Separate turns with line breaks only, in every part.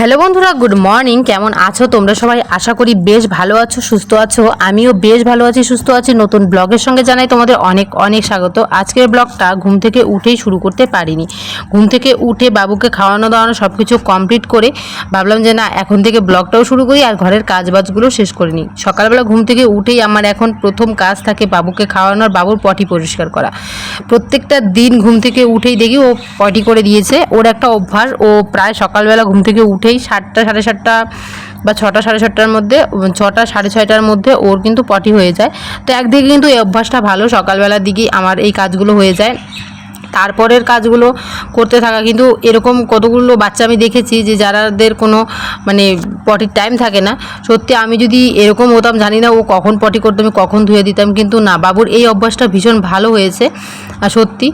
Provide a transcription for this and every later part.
Hello বন্ধুরা, good morning. কেমন আছো তোমরা সবাই? আশা করি বেশ ভালো আছো, সুস্থ আছো। আমিও বেশ ভালো আছি, সুস্থ আছি। নতুন ব্লগের সঙ্গে জানাই তোমাদের অনেক অনেক স্বাগত। আজকের ব্লগটা ঘুম থেকে উঠেই শুরু করতে পারিনি। ঘুম থেকে উঠে বাবুকে খাওয়ানো, দাওয়ানো সব কিছু কমপ্লিট করে ভাবলাম যে না, এখন থেকে ব্লগটাও শুরু করি আর ঘরের কাজবাজগুলো শেষ করে নিই। সকালবেলা ঘুম থেকে উঠেই আমার এখন প্রথম কাজ থাকে বাবুকে খাওয়ানোর বাবুর পটি পরিষ্কার করা। প্রত্যেকটা দিন ঘুম থেকে উঠেই দেখি ও পটি করে দিয়েছে। ওর একটা অভ্যাস, ও প্রায় সকালবেলা ঘুম থেকে উঠেই সাতটা, সাড়ে সাতটা বা ছটা, সাড়ে ছটার মধ্যে, ছটা, সাড়ে ছয়টার মধ্যে ওর কিন্তু পটি হয়ে যায়। তো একদিকে কিন্তু এই অভ্যাসটা ভালো, সকালবেলার দিকেই আমার এই কাজগুলো হয়ে যায়। তারপরের কাজগুলো করতে থাকা। কিন্তু এরকম কতগুলো বাচ্চা আমি দেখেছি যে যারাদের কোনো মানে পটির টাইম থাকে না, সত্যি আমি যদি এরকম হতাম, জানি না ও কখন পটি করতো, আমি কখন ধুয়ে দিতাম, কিন্তু না, বাবুর এই অভ্যাসটা ভীষণ ভালো হয়েছে, আর সত্যি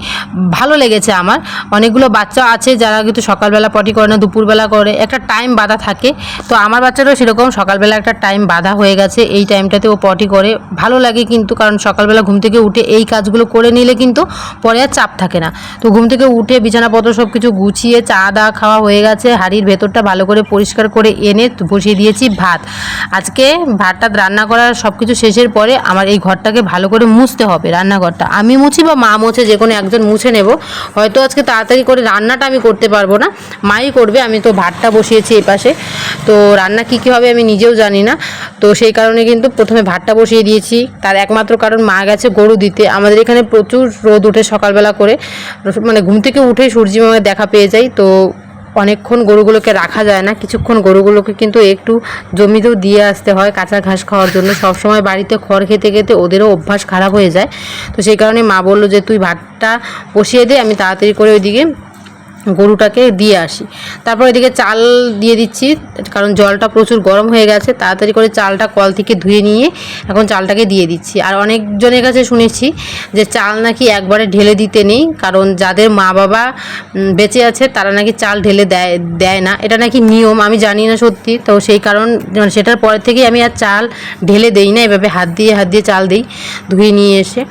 ভালো লেগেছে আমার। অনেকগুলো বাচ্চা আছে যারা কিন্তু সকালবেলা পটি করে না, দুপুরবেলা করে, একটা টাইম বাঁধা থাকে। তো আমার বাচ্চাটাও সেরকম সকালবেলা একটা টাইম বাঁধা হয়ে গেছে, এই টাইমটাতে ও পটি করে। ভালো লাগে কিন্তু, কারণ সকালবেলা ঘুম থেকে উঠে এই কাজগুলো করে নিলে কিন্তু পরে আর চাপ থাকে না। তো ঘুম থেকে উঠে বিছানাপত্র সব কিছু গুছিয়ে চা, দা খাওয়া হয়ে গেছে। হাঁড়ির ভেতরটা ভালো করে পরিষ্কার করে এনে বসিয়ে দিয়েছি ভাত। আজকে ভাতটা রান্না করার সব কিছু শেষের পরে আমার এই ঘরটাকে ভালো করে মুছতে হবে রান্নাঘরটা। আমি মুছি বা মা মুছে যে কোনো একজন মুছে নেব। হয়তো আজকে তাড়াতাড়ি করে রান্নাটা আমি করতে পারব না। মাই করবে, আমি তো ভাতটা বসিয়েছি এই পাশে। তো রান্না কী কী হবে আমি নিজেও জানি না। তো সেই কারণে কিন্তু প্রথমে ভাতটা বসিয়ে দিয়েছি। তার একমাত্র কারণ মা গেছে গরু দিতে। আমাদের এখানে প্রচুর রোদ ওঠে সকালবেলা করে। মানে ঘুম থেকে উঠেই সূর্যি মামার দেখা পেয়ে যাই, তো অনেকক্ষণ গরুগুলোকে রাখা যায় না। কিছুক্ষণ গরুগুলোকে কিন্তু একটু জমিতেও দিয়ে আসতে হয় কাঁচা ঘাস খাওয়ার জন্য। সবসময় বাড়িতে খড় খেতে খেতে ওদেরও অভ্যাস খারাপ হয়ে যায়। তো সেই কারণে মা বলল যে, তুই ভাতটা বসিয়ে দে, আমি তাড়াতাড়ি করে ওইদিকে গরুটাকে দিয়ে আসি। তারপর এদিকে চাল দিয়ে দিচ্ছি, কারণ জলটা প্রচুর গরম হয়ে গেছে, তাড়াতাড়ি করে চালটা কল থেকে ধুয়ে নিয়ে এখন চালটাকে দিয়ে দিচ্ছি। আর অনেকজনের কাছে শুনেছি যে চাল নাকি একবারে ঢেলে দিতে নেই, কারণ যাদের মা বাবা বেঁচে আছে তারা নাকি চাল ঢেলে দেয় দেয় না। এটা নাকি নিয়ম, আমি জানি না সত্যি, তো সেই কারণ মানে সেটার পরে থেকেই আমি আর চাল ঢেলে দেই না, এভাবে হাত দিয়ে হাত দিয়ে চাল দিই, ধুয়ে নিয়ে এসে।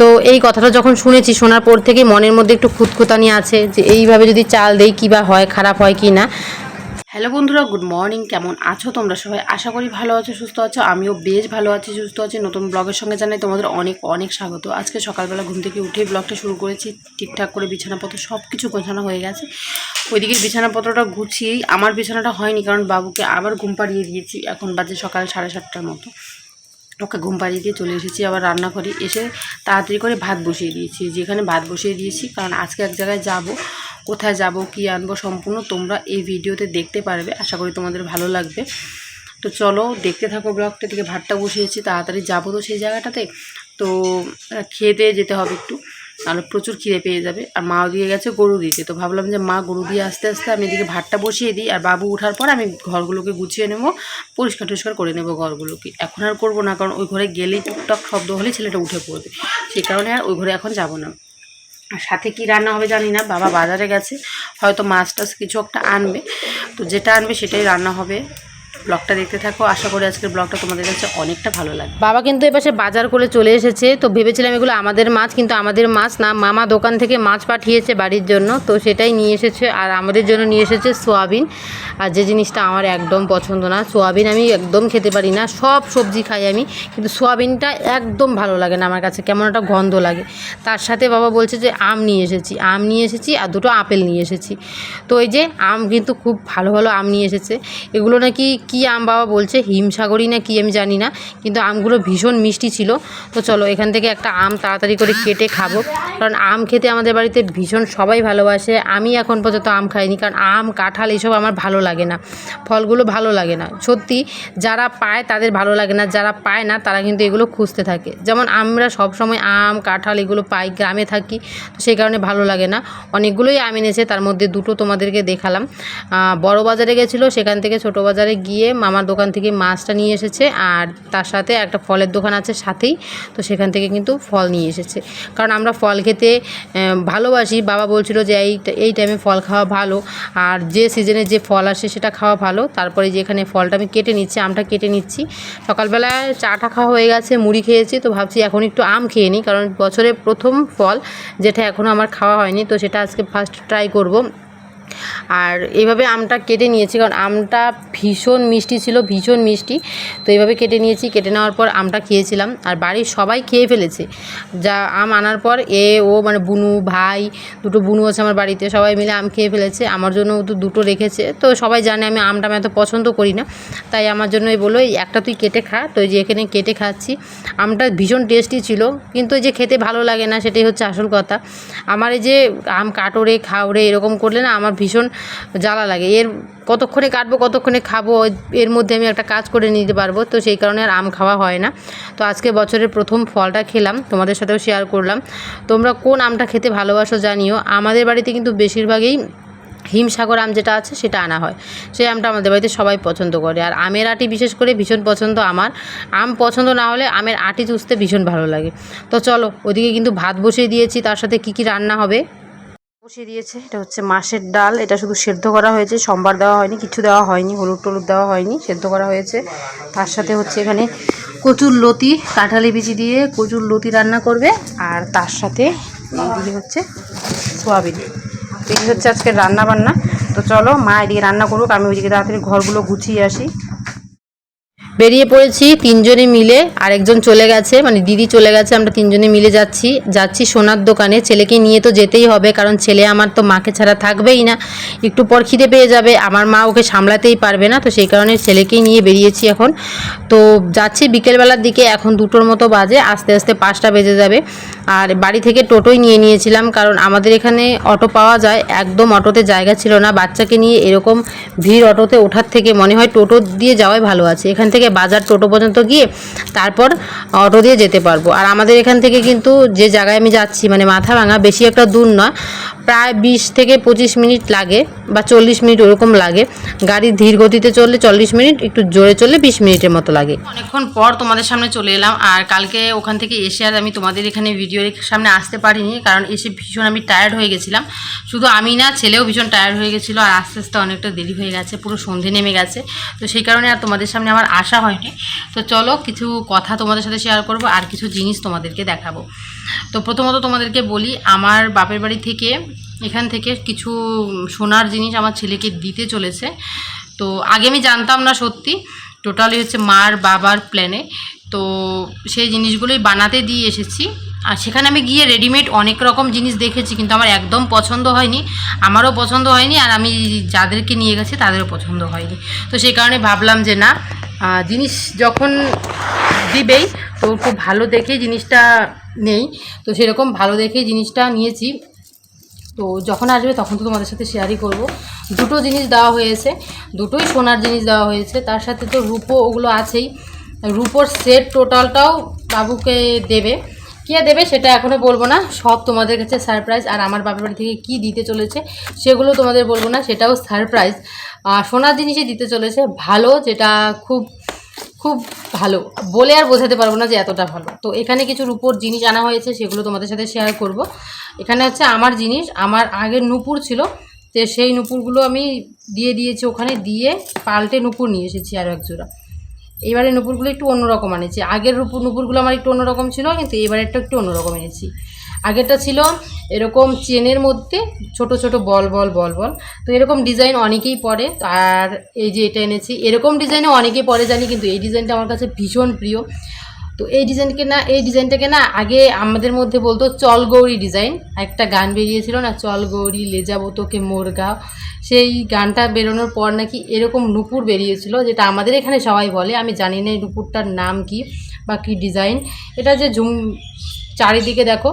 তো এই কথাটা যখন শুনেছি, শোনার পর থেকে মনের মধ্যে একটু খুঁতখুতানি আছে যে এইভাবে যদি চাল দেই কী বা হয়, খারাপ হয় কি না। হ্যালো বন্ধুরা, গুড মর্নিং। কেমন আছো তোমরা সবাই? আশা করি ভালো আছো, সুস্থ আছো। আমিও বেশ ভালো আছি, সুস্থ আছি। নতুন ব্লগের সঙ্গে জানাই তোমাদের অনেক অনেক স্বাগত। আজকে সকালবেলা ঘুম থেকে উঠেই ব্লগটা শুরু করেছি। ঠিকঠাক করে বিছানাপত্র সব কিছু গোছানো হয়ে গেছে। ওইদিকে বিছানাপত্রটা গুছিয়েই, আমার বিছানাটা হয়নি কারণ বাবুকে আবার ঘুম পাড়িয়ে দিয়েছি। এখন বাজে সকাল সাড়ে সাতটার মতো। ওকে ঘুম পাড়িয়ে দিয়ে চলে এসেছি, আবার রান্না করি এসে তাড়াতাড়ি করে ভাত বসিয়ে দিয়েছি। যেখানে ভাত বসিয়ে দিয়েছি, কারণ আজকে এক জায়গায় যাব, কোথায় যাব, কি আনব সম্পূর্ণ তোমরা এই ভিডিওতে দেখতে পারবে। আশা করি তোমাদের ভালো লাগবে। তো চলো দেখতে থাকো ব্লগটা থেকে ভাতটা বসিয়েছি, তাড়াতাড়ি যাব তো সেই জায়গাটাতে। তো খেয়ে যেতে হবে একটু। নাহলে প্রচুর খিদে পেয়ে যাবে। আর মাও দিয়ে গেছে গরু দিতে। তো ভাবলাম যে, মা গরু দিয়ে আস্তে আস্তে আমি এদিকে ভাতটা বসিয়ে দিই। আর বাবু ওঠার পর আমি ঘরগুলোকে গুছিয়ে নেব, পরিষ্কার টরিষ্কার করে নেব ঘরগুলোকে। এখন আর করব না, কারণ ওই ঘরে গেলেই টুকটাক শব্দ হলেই ছেলেটা উঠে পড়বে। সেই কারণে আর ওই ঘরে এখন যাব না। আর সাথে কি রান্না হবে জানি না, বাবা বাজারে গেছে। হয়তো মাছ টাছ কিছু একটা আনবে। তো যেটা আনবে সেটাই রান্না হবে। ব্লগটা দেখতে থাকো। আশা করি আজকের ব্লগটা তোমাদের কাছে অনেকটা ভালো লাগবে। বাবা কিন্তু এপাশে বাজার করে চলে এসেছে। তো ভেবেছিলাম এগুলো আমাদের মাছ, কিন্তু আমাদের মাছ না, মামা দোকান থেকে মাছ পাঠিয়েছে বাড়ির জন্য। তো সেটাই নিয়ে এসেছে, আর আমাদের জন্য নিয়ে এসেছে সোয়াবিন। আর যে জিনিসটা আমার একদম পছন্দ না, সোয়াবিন আমি একদম খেতে পারি না। সব সবজি খাই আমি, কিন্তু সোয়াবিনটা একদম ভালো লাগে না আমার কাছে, কেমন একটা গন্ধ লাগে। তার সাথে বাবা বলছে যে আম নিয়ে এসেছি, আম নিয়ে এসেছি আর দুটো আপেল নিয়ে এসেছি। তো এই যে আম কিন্তু খুব ভালো ভালো আম নিয়ে এসেছে। এগুলো নাকি কি আম বাবা বলছে? হিমসাগরই না কি আমি জানি না, কিন্তু আমগুলো ভীষণ মিষ্টি ছিল। তো চলো, এখান থেকে একটা আম তাড়াতাড়ি করে কেটে খাব। কারণ আম খেতে আমাদের বাড়িতে ভীষণ সবাই ভালোবাসে। আমি এখন পর্যন্ত আম খাইনি, কারণ আম, কাঁঠাল এইসব আমার ভালো লাগে না। ফলগুলো ভালো লাগে না। সত্যি, যারা পায় তাদের ভালো লাগে না। যারা পায় না, তারা কিন্তু এগুলো খুঁজতে থাকে। যেমন আমরা সব সময় আম, কাঁঠাল এগুলো পাই, গ্রামে থাকি, তো সেই কারণে ভালো লাগে না। অনেকগুলোই আম এনেছে, তার মধ্যে দুটো তোমাদেরকে দেখালাম। বড় বাজারে গেছিল, সেখান থেকে ছোট বাজারে গিয়ে মামার দোকান থেকে মাছটা নিয়ে এসেছে আর তার সাথে একটা ফলের দোকান আছে সাথেই, তো সেখান থেকে কিন্তু ফল নিয়ে এসেছে। কারণ আমরা ফল খেতে ভালোবাসি, বাবা বলছিল যে এই এই টাইমে ফল খাওয়া ভালো, আর যে সিজনে যে ফল আসে সেটা খাওয়া ভালো, তারপরে যেখানে ফলটা আমি কেটে নিচ্ছি, আমটা কেটে নিচ্ছি। সকালবেলায় চাটা খাওয়া হয়ে গেছে, মুড়ি খেয়েছি, তো ভাবছি এখন একটু আম খেয়ে নিই, কারণ বছরের প্রথম ফল যেটা এখনও আমার খাওয়া হয়নি, তো সেটা আজকে ফার্স্ট ট্রাই করব। আর এইভাবে আমটা কেটে নিয়েছি, কারণ আমটা ভীষণ মিষ্টি ছিল, ভীষণ মিষ্টি। তো এইভাবে কেটে নিয়েছি, কেটে নেওয়ার পর আমটা খেয়েছিলাম। আর বাড়ির সবাই খেয়ে ফেলেছে। যা আম আনার পর এ, ও মানে বুনু, ভাই, দুটো বুনু আছে আমার বাড়িতে, সবাই মিলে আম খেয়ে ফেলেছে। আমার জন্য তো দুটো রেখেছে। তো সবাই জানে আমি আমটা আমি এত পছন্দ করি না। তাই আমার বলল, এই একটা তুই কেটে খা। তো যে এখানে কেটে খাচ্ছি। আমটা ভীষণ টেস্টি ছিল, কিন্তু যে খেতে ভালো লাগে না, সেটাই হচ্ছে আসল কথা। আমার এই যে আম কাটোরে, খাওরে এরকম করলে না, আমার ভীষণ জ্বালা লাগে। এর কতক্ষণে কাটবো, কতক্ষণে খাব, এর মধ্যে আমি একটা কাজ করে নিতে পারব, তো সেই কারণে আর আম খাওয়া হয় না। তো আজকে বছরের প্রথম ফলটা খেলাম, তোমাদের সাথেও শেয়ার করলাম। তোমরা কোন আমটা খেতে ভালোবাসো জানিও। আমাদের বাড়িতে কিন্তু বেশিরভাগই হিমসাগর আম যেটা আছে সেটা আনা হয়। সেই আমটা আমাদের বাড়িতে সবাই পছন্দ করে। আর আমের আটি বিশেষ করে ভীষণ পছন্দ আমার। আম পছন্দ না হলে আমের আটি চুষতে ভীষণ ভালো লাগে। তো চলো, ওদিকে কিন্তু ভাত বসিয়ে দিয়েছি, তার সাথে কি কি রান্না হবে? বসিয়ে দিয়েছে। এটা হচ্ছে মাছের ডাল। এটা শুধু সেদ্ধ করা হয়েছে। সম্বার দেওয়া হয়নি, কিছু দেওয়া হয়নি, হলুদ টলুদ দেওয়া হয়নি, সেদ্ধ করা হয়েছে। তার সাথে হচ্ছে এখানে কচুর লতি, কাঁঠালি বিচি দিয়ে কচুর লতি রান্না করবে। আর তার সাথে এইদিকে হচ্ছে সোয়াবিন। এই হচ্ছে আজকে রান্না বান্না তো চলো মা এদিকে রান্না করুক, আমি ওইদিকে তাড়াতাড়ি ঘরগুলো গুছিয়ে আসি। বেরিয়ে পড়েছি, তিনজনে মিলে। আরেকজন চলে গেছে মানে দিদি চলে গেছে, আমরা তিনজনে মিলে যাচ্ছি। যাচ্ছি সোনার দোকানে। ছেলেকে নিয়ে তো যেতেই হবে, কারণ ছেলে আমার তো মাকে ছাড়া থাকবেই না। একটু পর খিদে পেয়ে যাবে, আমার মা ওকে সামলাতেই পারবে না, তো সেই কারণে ছেলেকেই নিয়ে বেরিয়েছি এখন। তো যাচ্ছি বিকেলবেলার দিকে, এখন দুটোর মতো বাজে, আস্তে আস্তে পাঁচটা বেজে যাবে। আর বাড়ি থেকে টোটোই নিয়ে নিয়েছিলাম, কারণ আমাদের এখানে অটো পাওয়া যায়, একদম অটোতে জায়গা ছিল না। বাচ্চাকে নিয়ে এরকম ভিড় অটোতে ওঠার থেকে মনে হয় টোটো দিয়ে যাওয়াই ভালো আছে। এখান থেকে বাজার টোটো পর্যন্ত গিয়ে তারপর অটো দিয়ে যেতে পারব। আর আমাদের এখান থেকে কিন্তু যে জায়গায় আমি যাচ্ছি মানে মাথা ভাঙা বেশি একটা দূর নয়। প্রায় বিশ থেকে পঁচিশ মিনিট লাগে বা চল্লিশ মিনিট ওরকম লাগে। গাড়ি ধীর গতিতে চললে চল্লিশ মিনিট, একটু জোরে চললে বিশ মিনিটের মতো লাগে। অনেকক্ষণ পর তোমাদের সামনে চলে এলাম আর কালকে ওখান থেকে এসে আর আমি তোমাদের এখানে ভিডিওর সামনে আসতে পারিনি কারণ এসে ভীষণ আমি টায়ার্ড হয়ে গেছিলাম। শুধু আমি না, ছেলেও ভীষণ টায়ার্ড হয়ে গেছিল আর আস্তে আস্তে অনেকটা দেরি হয়ে গেছে, পুরো সন্ধে নেমে গেছে। তো সেই কারণে আর তোমাদের সামনে আমার আসা হয়নি। তো চলো কিছু কথা তোমাদের সাথে শেয়ার করব আর কিছু জিনিস তোমাদেরকে দেখাবো। তো প্রথমত তোমাদেরকে বলি, আমার বাপের বাড়ি থেকে, এখান থেকে কিছু সোনার জিনিস আমার ছেলেকে দিতে চলেছে। তো আগে আমি জানতাম না সত্যি, টোটালি হচ্ছে মার বাবার প্ল্যানে তো সেই জিনিসগুলোই বানাতে দিয়ে এসেছি। আর সেখানে আমি গিয়ে রেডিমেড অনেক রকম জিনিস দেখেছি, কিন্তু আমার একদম পছন্দ হয়নি। আমারও পছন্দ হয়নি, আর আমি যাদেরকে নিয়ে গেছি তাদেরও পছন্দ হয়নি। তো সেই কারণে ভাবলাম যে না জিনিস যখন দিবেই। তো খুব ভালো দেখে জিনিসটা নেই। তো সেরকম ভালো দেখে জিনিসটা নিয়েছি। তো যখন আসবে তখন তো তোমাদের সাথে শেয়ারই করব। দুটো জিনিস দেওয়া হয়েছে। দুটোই সোনার জিনিস দেওয়া হয়েছে। তার সাথে তো রূপো ওগুলো আছেই। রূপোর সেট টোটালটাও বাবুকে দেবে। কে দেবে সেটা এখনও বলব না। সব তোমাদের কাছে সারপ্রাইজ আর আমার বাপের বাড়ি থেকে কী দিতে চলেছে সেগুলো তোমাদের বলব না। সেটাও সারপ্রাইজ সোনার জিনিসই দিতে চলেছে। ভালো, যেটা খুব খুব ভালো। বলে আর বোঝাতে পারব না যে এতটা ভালো। তো এখানে কিছু রূপোর জিনিস আনা হয়েছে, সেগুলো তোমাদের সাথে শেয়ার করব। এখানে হচ্ছে আমার জিনিস, আমার আগের নুপুর ছিল, তো সেই নুপুরগুলো আমি দিয়ে দিয়েছি ওখানে, দিয়ে পাল্টে নুপুর নিয়ে এসেছি আরও এক জোড়া। এবারে নুপুরগুলো একটু অন্যরকম আনেছি। আগের নুপুরগুলো আমার একটু অন্যরকম ছিল, কিন্তু এবারেরটা একটু অন্যরকম এনেছি। আগেরটা ছিল এরকম চেনের মধ্যে ছোট ছোট বল বল বল বল। তো এরকম ডিজাইন অনেকেই পরে। আর এই যে এটা এনেছি, এরকম ডিজাইনে অনেকেই পরে, জানি, কিন্তু এই ডিজাইনটা আমার কাছে ভীষণ প্রিয়। তো এই ডিজাইনকে না, এই ডিজাইনটাকে না, আগে আমাদের মধ্যে বলতো চল গৌরী ডিজাইন। একটা গান বেরিয়েছিল না, চল গৌরী লে যাব তোকে মোরগাঁও। সেই গানটা বেরোনোর পর নাকি এরকম নুপুর বেরিয়েছিল, যেটা আমাদের এখানে সবাই বলে। আমি জানি না এই নুপুরটার নাম কি বা কী ডিজাইন। এটা যে ঝুম চারিদিকে দেখো,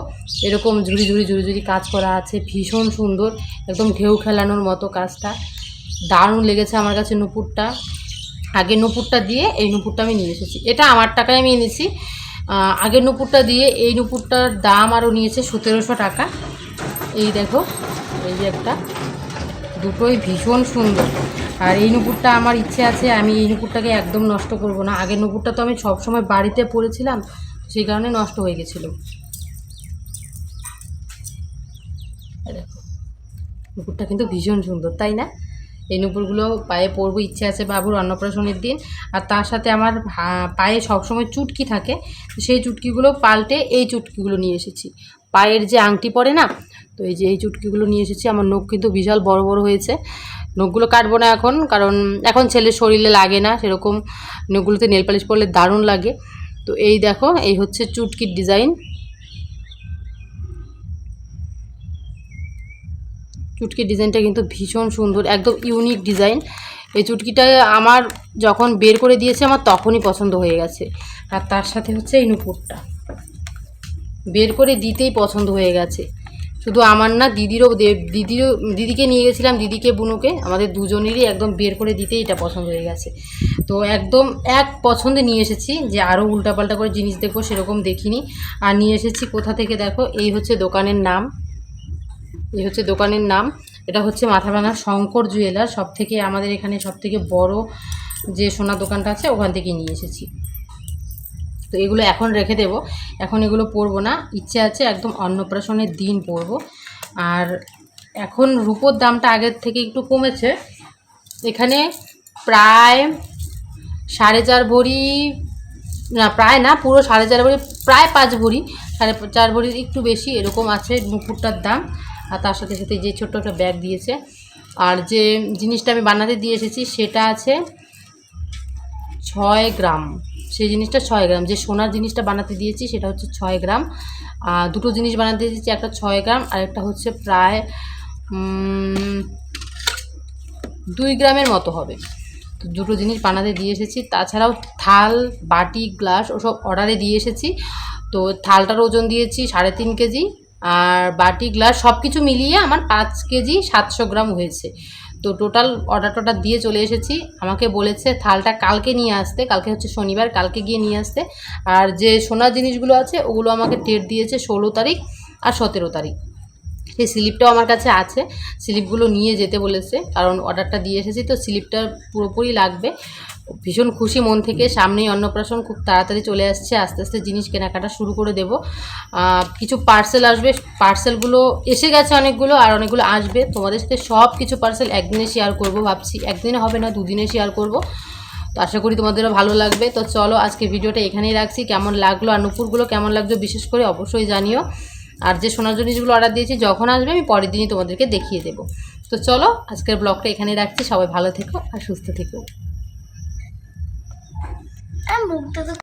এরকম ঝুড়ি ঝুড়ি ঝুড়ি ঝুড়ি কাজ করা আছে, ভীষণ সুন্দর, একদম ঢেউ খেলানোর মতো কাজটা। দারুণ লেগেছে আমার কাছে নুপুরটা। আগে নুপুরটা দিয়ে এই নুপুরটা আমি নিয়ে এসেছি। এটা আমার টাকায় আমি এনেছি। আগের নুপুরটা দিয়ে এই নুপুরটার দাম আরও নিয়েছে সতেরোশো টাকা। এই দেখো, এই যে একটা। দুটোই ভীষণ সুন্দর। আর এই নুপুরটা আমার ইচ্ছে আছে, আমি এই নুপুরটাকে একদম নষ্ট করব না। আগের নুপুরটা তো আমি সবসময় বাড়িতে পরেছিলাম সেই কারণে নষ্ট হয়ে গেছিল। দেখো নুপুরটা কিন্তু ভীষণ সুন্দর, তাই না? এই নুপুরগুলো পায়ে পরবো ইচ্ছে আছে বাবুর অন্নপ্রাশনের দিন। আর তার সাথে আমার পায়ে সবসময় চুটকি থাকে, সেই চুটকিগুলো পাল্টে এই চুটকিগুলো নিয়ে এসেছি। পায়ের যে আংটি পরে না, তো এই যে এই চুটকিগুলো নিয়ে এসেছি, আমার নখ কিন্তু বিশাল বড় বড় হয়েছে। নখগুলো কাটবো না এখন, কারণ এখন ছেলের শরীরে লাগে না, সেরকম নখগুলোতে নেল পালিশ পরলে দারুণ লাগে। তো এই দেখো, এই হচ্ছে চুটকির ডিজাইন। চুটকির ডিজাইনটা কিন্তু ভীষণ সুন্দর, একদম ইউনিক ডিজাইন। এই চুটকিটা আমার যখন বের করে দিয়েছে, আমার তখনই পছন্দ হয়ে গেছে। আর তার সাথে হচ্ছে এই নুপুরটা। বের করে দিতেই পছন্দ হয়ে গেছে। শুধু আমার না, দিদিরও দিদিরও, দিদিকে নিয়ে গেছিলাম, দিদিকে, বুনুকে। আমাদের দুজনেরই একদম বের করে দিতেই এটা পছন্দ হয়ে গেছে। তো একদম এক পছন্দে নিয়ে এসেছি যে আরও উল্টাপাল্টা করে জিনিস দেখব, সেরকম দেখিনি। আর নিয়ে এসেছি কোথা থেকে দেখো, এই হচ্ছে দোকানের নাম। এই হচ্ছে দোকানের নাম। এটা হচ্ছে মাথা মাথাভাঙা শঙ্কর জুয়েলার। সব থেকে আমাদের এখানে সব থেকে বড় যে সোনার দোকানটা আছে, ওখান থেকে নিয়ে এসেছি। তো এগুলো এখন রেখে দেব। এখন এগুলো পরবো না। ইচ্ছে আছে একদম অন্নপ্রাশনের দিন পরবো। আর এখন রূপোর দামটা আগের থেকে একটু কমেছে। এখানে প্রায় সাড়ে চার ভরি, না প্রায় না, পুরো সাড়ে চার ভরি, প্রায় পাঁচ ভরি, সাড়ে চার ভরির একটু বেশি এরকম আছে নুপুরটার দাম। আর তার সাথে সাথে যে ছোট্ট একটা ব্যাগ দিয়েছে। আর যে জিনিসটা আমি বানাতে দিয়ে এসেছি সেটা আছে ছয় গ্রাম। সেই জিনিসটা ছয় গ্রাম। যে সোনার জিনিসটা বানাতে দিয়েছি সেটা হচ্ছে ছয় গ্রাম। আর দুটো জিনিস বানাতে দিয়েছি, একটা ছয় গ্রাম আর একটা হচ্ছে প্রায় দুই গ্রামের মতো হবে। তো দুটো জিনিস বানাতে দিয়ে এসেছি। তাছাড়াও থাল, বাটি, গ্লাস ওসব অর্ডারে দিয়ে এসেছি। তো থালটার ওজন দিয়েছি সাড়ে তিন কেজি। আর বাটি, গ্লাস সব কিছু মিলিয়ে আমার পাঁচ কেজি সাতশো গ্রাম হয়েছে। তো টোটাল অর্ডার টর্ডার দিয়ে চলে এসেছি। আমাকে বলেছে, থালটা কালকে নিয়ে আসতে, কালকে হচ্ছে শনিবার, কালকে গিয়ে নিয়ে আসতে। আর যে সোনার জিনিসগুলো আছে, ওগুলো আমাকে ডেট দিয়েছে ষোলো তারিখ আর সতেরো তারিখ। সেই স্লিপটাও আমার কাছে আছে স্লিপগুলো নিয়ে যেতে বলেছে, কারণ অর্ডারটা দিয়ে এসেছি, তো স্লিপটা পুরোপুরি লাগবে। ভীষণ খুশি মন থেকে। সামনেই অন্নপ্রাশন খুব তাড়াতাড়ি চলে আসছে। আস্তে আস্তে জিনিস কেনাকাটা শুরু করে দেব। কিছু পার্সেল আসবে। পার্সেলগুলো এসে গেছে অনেকগুলো আর অনেকগুলো আসবে। তোমাদের সাথে সব কিছু পার্সেল একদিনে শেয়ার করব ভাবছি। একদিনে হবে না, দুদিনে শেয়ার করব। তো আশা করি তোমাদেরও ভালো লাগবে। তো চলো আজকে ভিডিওটা এখানেই রাখছি। কেমন লাগল আর নুপুরগুলো কেমন লাগল বিশেষ করে অবশ্যই জানিও। আর যে সোনার জিনিসগুলো অর্ডার দিয়েছি, যখন আসবে আমি পরের দিনই তোমাদেরকে দেখিয়ে দেবো। তো চলো আজকের ব্লগটা এখানেই রাখছি। সবাই ভালো থেকো আর সুস্থ থেকো।
আমি মুখটা তো